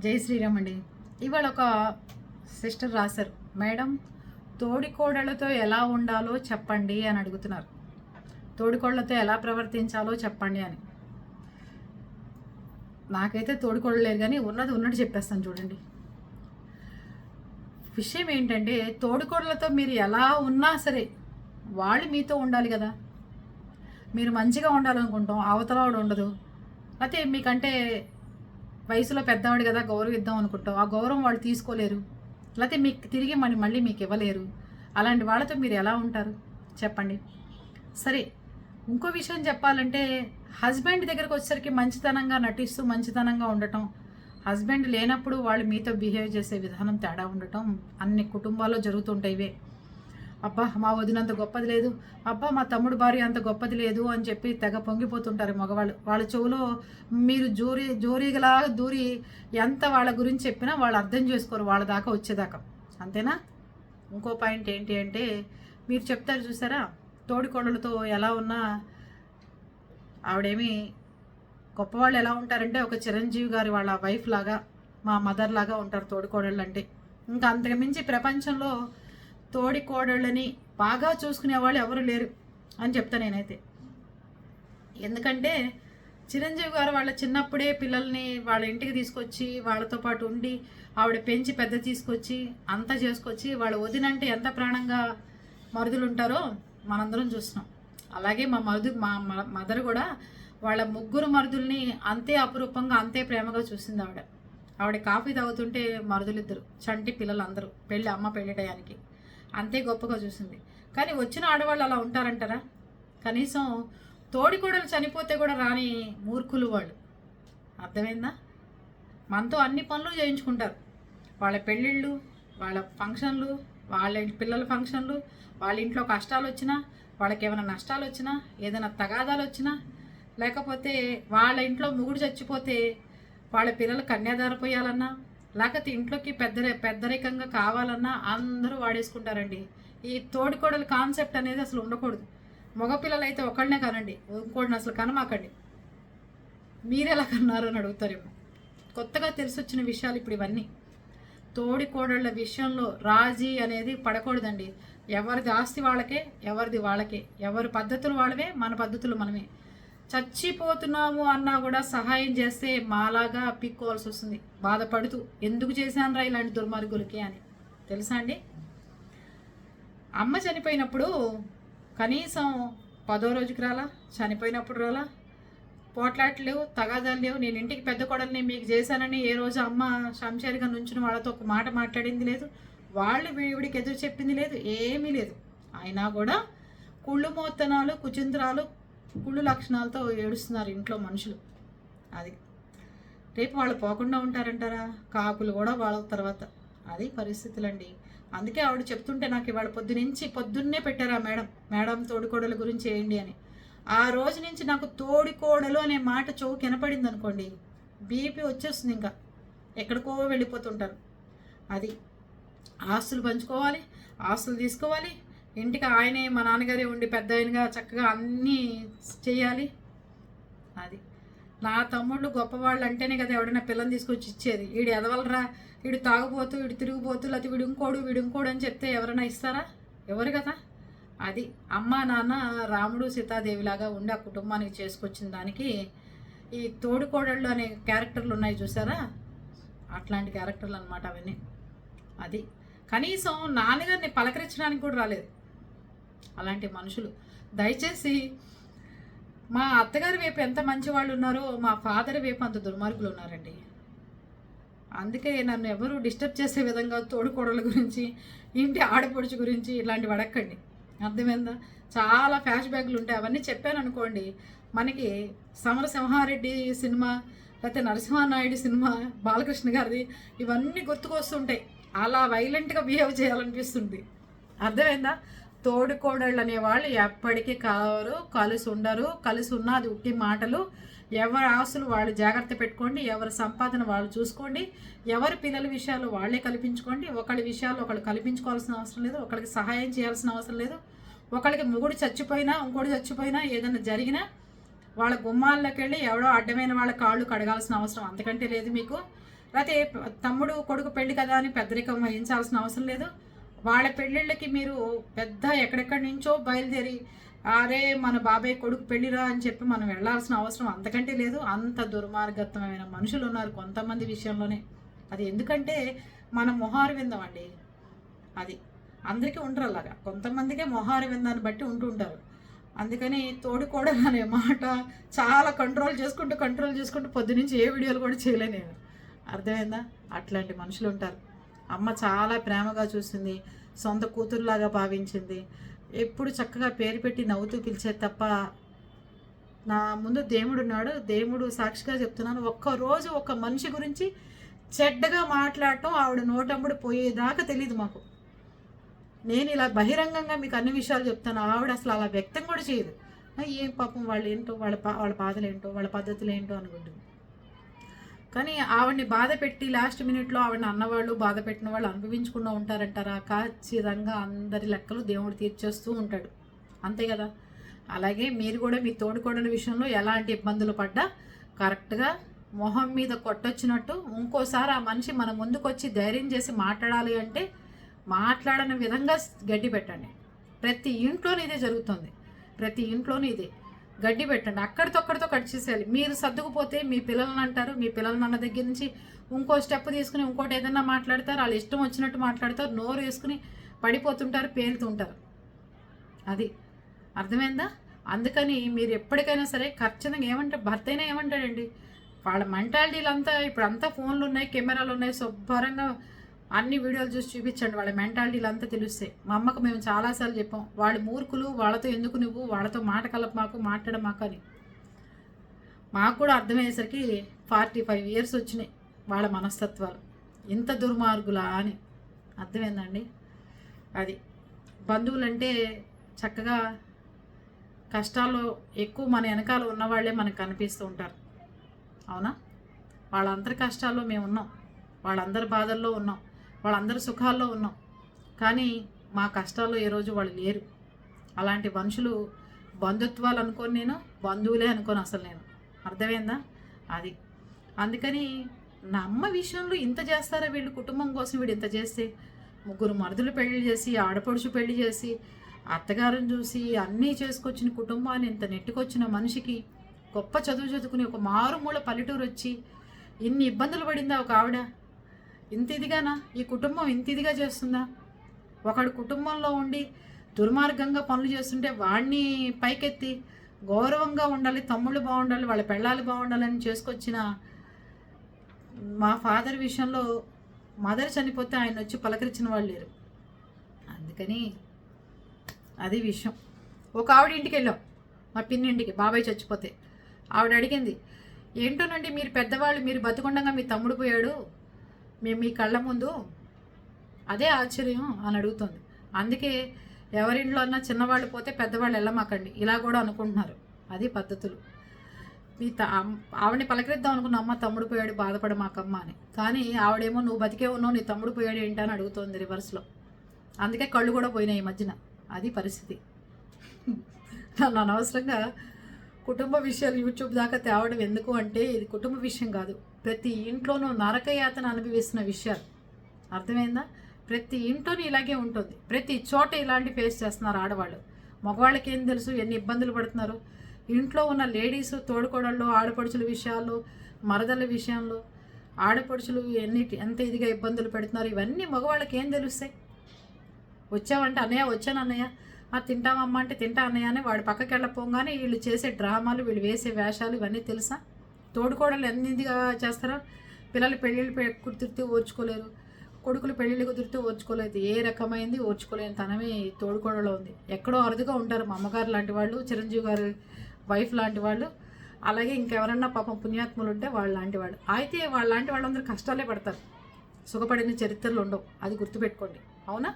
జై శ్రీరామ్ అండి ఇవాళ ఒక సిస్టర్ రాశారు. మేడం తోడికోడలతో ఎలా ఉండాలో చెప్పండి అని అడుగుతున్నారు. తోడికోడలతో ఎలా ప్రవర్తించాలో చెప్పండి అని. నాకైతే తోడికోడలు లేరు కానీ ఉన్నది ఉన్నట్టు చెప్పేస్తాను చూడండి. విషయం ఏంటంటే తోడికోడలతో మీరు ఎలా ఉన్నా సరే వాళ్ళు మీతో ఉండాలి కదా. మీరు మంచిగా ఉండాలనుకుంటాం అవతల వాడు ఉండదు. అయితే మీకంటే వయసులో పెద్దవాడు కదా గౌరవిద్దాం అనుకుంటాం ఆ గౌరవం వాళ్ళు తీసుకోలేరు. లేకపోతే మీకు తిరిగి మళ్ళీ మళ్ళీ మీకు ఇవ్వలేరు. అలాంటి వాళ్ళతో మీరు ఎలా ఉంటారు? చెప్పండి. సరే ఇంకో విషయం చెప్పాలంటే హస్బెండ్ దగ్గరకు వచ్చేసరికి మంచితనంగా నటిస్తూ మంచితనంగా ఉండటం హస్బెండ్ లేనప్పుడు వాళ్ళు మీతో బిహేవ్ చేసే విధానం తేడా ఉండటం అన్ని కుటుంబాల్లో జరుగుతుంటాయి ఇవే. అబ్బా మా వదినంత గొప్పది లేదు. అబ్బా మా తమ్ముడు భార్య అంత గొప్పది లేదు అని చెప్పి తెగ పొంగిపోతుంటారు మగవాళ్ళు. వాళ్ళ చెవులో మీరు జోరీ జోరీగలా దూరి ఎంత వాళ్ళ గురించి చెప్పినా వాళ్ళు అర్థం చేసుకోరు వాళ్ళ దాకా వచ్చేదాకా. అంతేనా? ఇంకో పాయింట్ ఏంటి అంటే మీరు చెప్తారు చూసారా? తోడికోడలతో ఎలా ఉన్నా ఆవిడేమి గొప్పవాళ్ళు ఎలా ఉంటారంటే ఒక చిరంజీవి గారి వాళ్ళ వైఫ్ లాగా మా మదర్ లాగా ఉంటారు తోడికోడళ్ళు అంటే ఇంకా అంతకు మించి ప్రపంచంలో తోడి కోడళ్ళని బాగా చూసుకునే వాళ్ళు ఎవరు లేరు అని చెప్తా నేనైతే. ఎందుకంటే చిరంజీవి గారు వాళ్ళ చిన్నప్పుడే పిల్లల్ని వాళ్ళ ఇంటికి తీసుకొచ్చి వాళ్ళతో పాటు ఉండి ఆవిడ పెంచి పెద్ద తీసుకొచ్చి అంతా చేసుకొచ్చి వాళ్ళ వదినంటే ఎంత ప్రాణంగా మరుదులు ఉంటారో మనందరం చూస్తున్నాం. అలాగే మా మరుదు మా మదర్ కూడా వాళ్ళ ముగ్గురు మరుదుల్ని అంతే అపురూపంగా అంతే ప్రేమగా చూసింది ఆవిడ. ఆవిడ కాఫీ తాగుతుంటే మరుదులిద్దరు చంటి పిల్లలు అందరూ పెళ్ళి అమ్మ పెళ్ళి టయానికి. అంతే గొప్పగా చూసింది. కానీ వచ్చిన ఆడవాళ్ళు అలా ఉంటారంటారా? కనీసం తోడికోడలు చనిపోతే కూడా రాని మూర్ఖులు వాళ్ళు. అర్థమైందా? మనతో అన్ని పనులు చేయించుకుంటారు. వాళ్ళ పెళ్ళిళ్ళు వాళ్ళ ఫంక్షన్లు వాళ్ళ పిల్లల ఫంక్షన్లు వాళ్ళ ఇంట్లో కష్టాలు వచ్చినా వాళ్ళకి ఏమైనా నష్టాలు వచ్చినా ఏదైనా తగాదాలు వచ్చినా లేకపోతే వాళ్ళ ఇంట్లో ముగుడు చచ్చిపోతే వాళ్ళ పిల్లలు కన్యాదారపోయాలన్నా లేకపోతే ఇంట్లోకి పెద్ద పెద్దరికంగా కావాలన్నా అందరూ వాడేసుకుంటారండి. ఈ తోడికోడలు కాన్సెప్ట్ అనేది అసలు ఉండకూడదు. మగపిల్లలు అయితే ఒకళ్ళనే కనండి. ఇంకోటిని అసలు కనమాకండి. మీరెలా కన్నారు అని అడుగుతారేమో. కొత్తగా తెలిసొచ్చిన విషయాలు ఇప్పుడు ఇవన్నీ. తోడికోడళ్ళ విషయంలో రాజీ అనేది పడకూడదండి. ఎవరిది ఆస్తి వాళ్ళకే ఎవరిది వాళ్ళకే. ఎవరి పద్ధతులు వాళ్ళవే మన పద్ధతులు మనమే. చచ్చిపోతున్నాము అన్నా కూడా సహాయం చేస్తే మాలాగా పిక్కోవాల్సి వస్తుంది. బాధపడుతూ ఎందుకు చేశాను ఇలాంటి దుర్మార్గులకి అని. తెలుసా అండి? అమ్మ చనిపోయినప్పుడు కనీసం పదో రోజుకి రాలా? చనిపోయినప్పుడు రాలా? పోట్లాట్లు లేవు తగాదాలు లేవు. నేను ఇంటికి పెద్ద కొడల్ని మీకు చేశానని ఏ రోజు అమ్మ శంషేరిగా నుంచిన వాళ్ళతో ఒక మాట మాట్లాడింది లేదు. వాళ్ళు వీడికి ఎదురు చెప్పింది లేదు ఏమీ లేదు. అయినా కూడా కుళ్ళు మోత్తనాలు కుచింద్రాలు కుళ్ళు లక్షణాలతో ఏడుస్తున్నారు ఇంట్లో మనుషులు. అది రేపు వాళ్ళు పోకుండా ఉంటారంటారా? కాకులు కూడా వాళ్ళ తర్వాత. అది పరిస్థితులండి. అందుకే ఆవిడ చెప్తుంటే నాకు ఇవాళ పొద్దునుంచి పొద్దున్నే పెట్టారా మేడం. మేడం తోడుకోడల గురించి వేయండి అని. ఆ రోజు నుంచి నాకు తోడికోడలు అనే మాట చెవు కనపడింది అనుకోండి బీపీ వచ్చేస్తుంది ఇంకా. ఎక్కడికో వెళ్ళిపోతుంటారు. అది ఆస్తులు పంచుకోవాలి ఆస్తులు తీసుకోవాలి ఇంటికి ఆయనే మా నాన్నగారే ఉండి పెద్ద ఆయనగా చక్కగా అన్నీ చేయాలి. అది. నా తమ్ముళ్ళు గొప్పవాళ్ళు అంటేనే కదా ఎవడైనా పిల్లని తీసుకొచ్చి ఇచ్చేది. వీడు ఎదవలరా? వీడు తాగుపోతూ వీడు తిరిగిపోతూ లేకపోతే వీడు ఇంకోడు వీడు ఇంకోడు అని చెప్తే ఎవరైనా ఇస్తారా? ఎవరు కదా? అది. అమ్మ నాన్న రాముడు సీతాదేవిలాగా ఉండి ఆ కుటుంబానికి చేసుకొచ్చిన దానికి ఈ తోడుకోడళ్ళు అనే క్యారెక్టర్లు ఉన్నాయి చూసారా? అట్లాంటి క్యారెక్టర్లు అనమాట అవన్నీ. అది. కనీసం నాన్నగారిని పలకరించడానికి కూడా రాలేదు. అలాంటి మనుషులు. దయచేసి మా అత్తగారి వైపు ఎంత మంచి వాళ్ళు ఉన్నారో మా ఫాదర్ వైపు అంత దుర్మార్గులు ఉన్నారండి. అందుకే నన్ను ఎవరు డిస్టర్బ్ చేసే విధంగా తోడుకోడల గురించి ఇంటి ఆడపడుచు గురించి ఇలాంటివి అడగండి అర్థమైందా? చాలా ఫ్లాష్ బ్యాక్లు ఉంటాయి. అవన్నీ చెప్పాను అనుకోండి మనకి సమరసింహారెడ్డి సినిమా లేకపోతే నరసింహానాయుడు సినిమా బాలకృష్ణ గారిది ఇవన్నీ గుర్తుకొస్తుంటాయి. అలా వైలెంట్గా బిహేవ్ చేయాలనిపిస్తుంది. అర్థమైందా? తోడుకోడళ్ళు అనేవాళ్ళు ఎప్పటికీ కావరు కలిసి ఉండరు కలిసి ఉన్నా అది ఉట్టి మాటలు. ఎవరి ఆస్తులు వాళ్ళు జాగ్రత్త పెట్టుకోండి ఎవరి సంపాదన వాళ్ళు చూసుకోండి ఎవరి పిల్లల విషయాలు వాళ్ళే కల్పించుకోండి. ఒకళ్ళ విషయాలు ఒకళ్ళు కల్పించుకోవాల్సిన అవసరం లేదు ఒకళ్ళకి సహాయం చేయాల్సిన అవసరం లేదు. ఒకళ్ళకి ముగుడు చచ్చిపోయినా ఇంకోటి చచ్చిపోయినా ఏదైనా జరిగినా వాళ్ళ గుమ్మాల్లోకి వెళ్ళి ఎవడో అడ్డమైన వాళ్ళ కాళ్ళు కడగాల్సిన అవసరం అంతకంటే లేదు మీకు. లేకపోతే తమ్ముడు కొడుకు పెళ్ళి కదా అని పెద్దరికం వహించాల్సిన అవసరం లేదు. వాళ్ళ పెళ్ళిళ్ళకి మీరు పెద్ద ఎక్కడెక్కడి నుంచో బయలుదేరి అరే మన బాబాయ్ కొడుకు పెళ్ళిరా అని చెప్పి మనం వెళ్ళాల్సిన అవసరం అంతకంటే లేదు. అంత దుర్మార్గత్వమైన మనుషులు ఉన్నారు కొంతమంది విషయంలోనే. అది ఎందుకంటే మన మొహారు విందం అండి. అది అందరికీ ఉండరు అలాగా కొంతమందికే మొహారు విందాన్ని బట్టి ఉంటూ ఉంటారు. అందుకని తోడుకోవడం అనే మాట చాలా కంట్రోల్ చేసుకుంటూ కంట్రోల్ చేసుకుంటూ పొద్దునుంచి ఏ వీడియోలు కూడా చేయలే నేను. అర్థమైందా? అట్లాంటి మనుషులు ఉంటారు. అమ్మ చాలా ప్రేమగా చూసింది సొంత కూతురులాగా భావించింది. ఎప్పుడు చక్కగా పేరు పెట్టి నవ్వుతూ పిలిచేది తప్ప నా ముందు దేవుడు ఉన్నాడు దేవుడు సాక్షిగా చెప్తున్నాను ఒక్క రోజు ఒక మనిషి గురించి చెడ్డగా మాట్లాడటం ఆవిడ నోటంబడి పోయేదాకా తెలియదు మాకు. నేను ఇలా బహిరంగంగా మీకు అన్ని విషయాలు చెప్తాను ఆవిడ అసలు అలా వ్యక్తం కూడా చేయదు. ఏం పాపం వాళ్ళు ఏంటో వాళ్ళ పా వాళ్ళ బాధలు ఏంటో వాళ్ళ పద్ధతులు ఏంటో అనుకుంటుంది. కానీ ఆవిడని బాధ పెట్టి లాస్ట్ మినిట్లో ఆవిడని అన్నవాళ్ళు బాధ పెట్టిన వాళ్ళు అనుభవించకుండా ఉంటారంటారా? ఖచ్చితంగా అందరి లెక్కలు దేవుడు తీర్చేస్తూ ఉంటాడు. అంతే కదా? అలాగే మీరు కూడా మీ తోడుకోడల విషయంలో ఎలాంటి ఇబ్బందులు పడ్డా కరెక్ట్గా మొహం మీద కొట్టొచ్చినట్టు ఇంకోసారి ఆ మనిషి మన ముందుకు వచ్చి ధైర్యం చేసి మాట్లాడాలి అంటే మాట్లాడని విధంగా గడ్డి పెట్టండి. ప్రతి ఇంట్లోనే ఇదే జరుగుతుంది. ప్రతి ఇంట్లోనే ఇదే. గడ్డి పెట్టండి. అక్కడితో కట్ చేసేయాలి. మీరు సర్దుకుపోతే మీ పిల్లల్ని అంటారు మీ పిల్లల్ని అన్న దగ్గర నుంచి ఇంకో స్టెప్ తీసుకుని ఇంకోటి ఏదైనా మాట్లాడతారు వాళ్ళు ఇష్టం వచ్చినట్టు మాట్లాడతారు నోరు వేసుకుని పడిపోతుంటారు పేలుతుంటారు. అది అర్థమైందా? అందుకని మీరు ఎప్పటికైనా సరే ఖచ్చితంగా ఏమంటారు భర్త అయినా ఏమంటాడండి? వాళ్ళ మెంటాలిటీలంతా ఇప్పుడు అంతా ఫోన్లు ఉన్నాయి కెమెరాలు ఉన్నాయి శుభ్రంగా అన్ని వీడియోలు చూసి చూపించండి. వాళ్ళ మెంటాలిటీలు అంతా తెలుస్తాయి. మా అమ్మకు మేము చాలాసార్లు చెప్పాం వాళ్ళు మూర్ఖులు వాళ్ళతో ఎందుకు నువ్వు? వాళ్ళతో మాట కలప మాకు మాట్లాడ మాకు అని. మాకు కూడా అర్థమయ్యేసరికి ఫార్టీ ఫైవ్ ఇయర్స్ వచ్చినాయి వాళ్ళ మనస్తత్వాలు. ఇంత దుర్మార్గులా అని. అర్థమైందండి? అది. బంధువులంటే చక్కగా కష్టాల్లో ఎక్కువ మన వెనకాల ఉన్నవాళ్ళే మనకు కనిపిస్తూ ఉంటారు. అవునా? వాళ్ళందరి కష్టాల్లో మేము ఉన్నాం వాళ్ళందరి బాధల్లో ఉన్నాం. వాళ్ళందరూ సుఖాల్లో ఉన్నాం. కానీ మా కష్టాల్లో ఈరోజు వాళ్ళు లేరు. అలాంటి మనుషులు బంధుత్వాలు అనుకోని నేను బంధువులే అనుకోను అసలు నేను. అర్థమైందా? అది. అందుకని నా అమ్మ విషయంలో ఇంత చేస్తారా వీళ్ళు కుటుంబం కోసం వీడు ఇంత చేస్తే? ముగ్గురు మరుదులు పెళ్ళి చేసి ఆడపడుచు పెళ్ళి చేసి అత్తగారిని చూసి అన్నీ చేసుకొచ్చిన కుటుంబాన్ని ఇంత నెట్టుకొచ్చిన మనిషికి గొప్ప చదువు చదువుకుని ఒక మారుమూల పల్లెటూరు వచ్చి ఇన్ని ఇబ్బందులు పడిందా ఒక ఆవిడ? ఇంత ఇదిగానా ఈ కుటుంబం ఇంత ఇదిగా చేస్తుందా? ఒకడు కుటుంబంలో ఉండి దుర్మార్గంగా పనులు చేస్తుంటే వాడిని పైకెత్తి గౌరవంగా ఉండాలి తమ్ముళ్ళు బాగుండాలి వాళ్ళ పెళ్ళాలు బాగుండాలని చేసుకొచ్చిన మా ఫాదర్ విషయంలో మదర్ చనిపోతే ఆయన వచ్చి పలకరించిన వాళ్ళు లేరు. అందుకని అది విషయం. ఒక ఆవిడ ఇంటికి వెళ్ళాం. మా పిన్ని ఇంటికి బాబాయ్ చచ్చిపోతే. ఆవిడ అడిగింది ఏంటోనండి మీరు పెద్దవాళ్ళు మీరు బతుకుండగా మీ తమ్ముడు పోయాడు మేము మీ కళ్ళ ముందు అదే ఆశ్చర్యం అని అడుగుతుంది. అందుకే ఎవరింట్లో అన్నా చిన్నవాళ్ళు పోతే పెద్దవాళ్ళు వెళ్ళమాకండి. ఇలా కూడా అనుకుంటున్నారు. అది పద్ధతులు. మీ త ఆవిడని పలకరిద్దాం అనుకున్న అమ్మ తమ్ముడు పోయాడు బాధపడ మాకమ్మ అని. కానీ ఆవిడేమో నువ్వు బతికే ఉన్నావు నీ తమ్ముడు పోయాడు ఏంటని అడుగుతోంది రివర్స్లో. అందుకే కళ్ళు కూడా పోయినాయి ఈ మధ్యన. అది పరిస్థితి. నన్ను అనవసరంగా కుటుంబ విషయాలు యూట్యూబ్ దాకా తేవడం ఎందుకు అంటే ఇది కుటుంబ విషయం కాదు. ప్రతి ఇంట్లోనూ నరకయాతన అనుభవిస్తున్న విషయాలు. అర్థమైందా? ప్రతి ఇంట్లోనూ ఇలాగే ఉంటుంది. ప్రతి చోట ఇలాంటి ఫేస్ చేస్తున్నారు ఆడవాళ్ళు. మగవాళ్ళకి ఏం తెలుసు? ఎన్ని ఇబ్బందులు పడుతున్నారు? ఇంట్లో ఉన్న లేడీస్ తోడుకోడళ్ళు ఆడపడుచుల విషయాల్లో మరదల విషయంలో ఆడపడుచులు ఎన్ని ఎంత ఇదిగా ఇబ్బందులు పెడుతున్నారు? ఇవన్నీ మగవాళ్ళకి ఏం తెలుస్తాయి? వచ్చావంటే అన్నయ్య వచ్చాను అన్నయ్య. ఆ తింటామమ్మా అంటే తింటా అన్నయ్య అని వాడు పక్కకి వెళ్ళపోగానే వీళ్ళు చేసే డ్రామాలు వీళ్ళు వేసే వేషాలు ఇవన్నీ తెలుసా? తోడుకోడలు ఎన్నిందిగా చేస్తారో? పిల్లలు పెళ్ళిళ్ళు పె- కుదిరితే ఓర్చుకోలేరు. కొడుకులు పెళ్ళిళ్ళు కుదిరితే ఓర్చుకోలేదు. ఏ రకమైంది ఓర్చుకోలేని తనమే తోడుకోడలో ఉంది. ఎక్కడో అరుదుగా ఉంటారు మా అమ్మగారు లాంటి వాళ్ళు చిరంజీవి గారి వైఫ్ లాంటి వాళ్ళు. అలాగే ఇంకెవరన్నా పాపం పుణ్యాత్ములు ఉంటే వాళ్ళ లాంటి వాళ్ళు. అయితే వాళ్ళ లాంటి వాళ్ళందరూ కష్టాలే పడతారు. సుఖపడిన చరిత్రలు ఉండవు. అది గుర్తుపెట్టుకోండి. అవునా?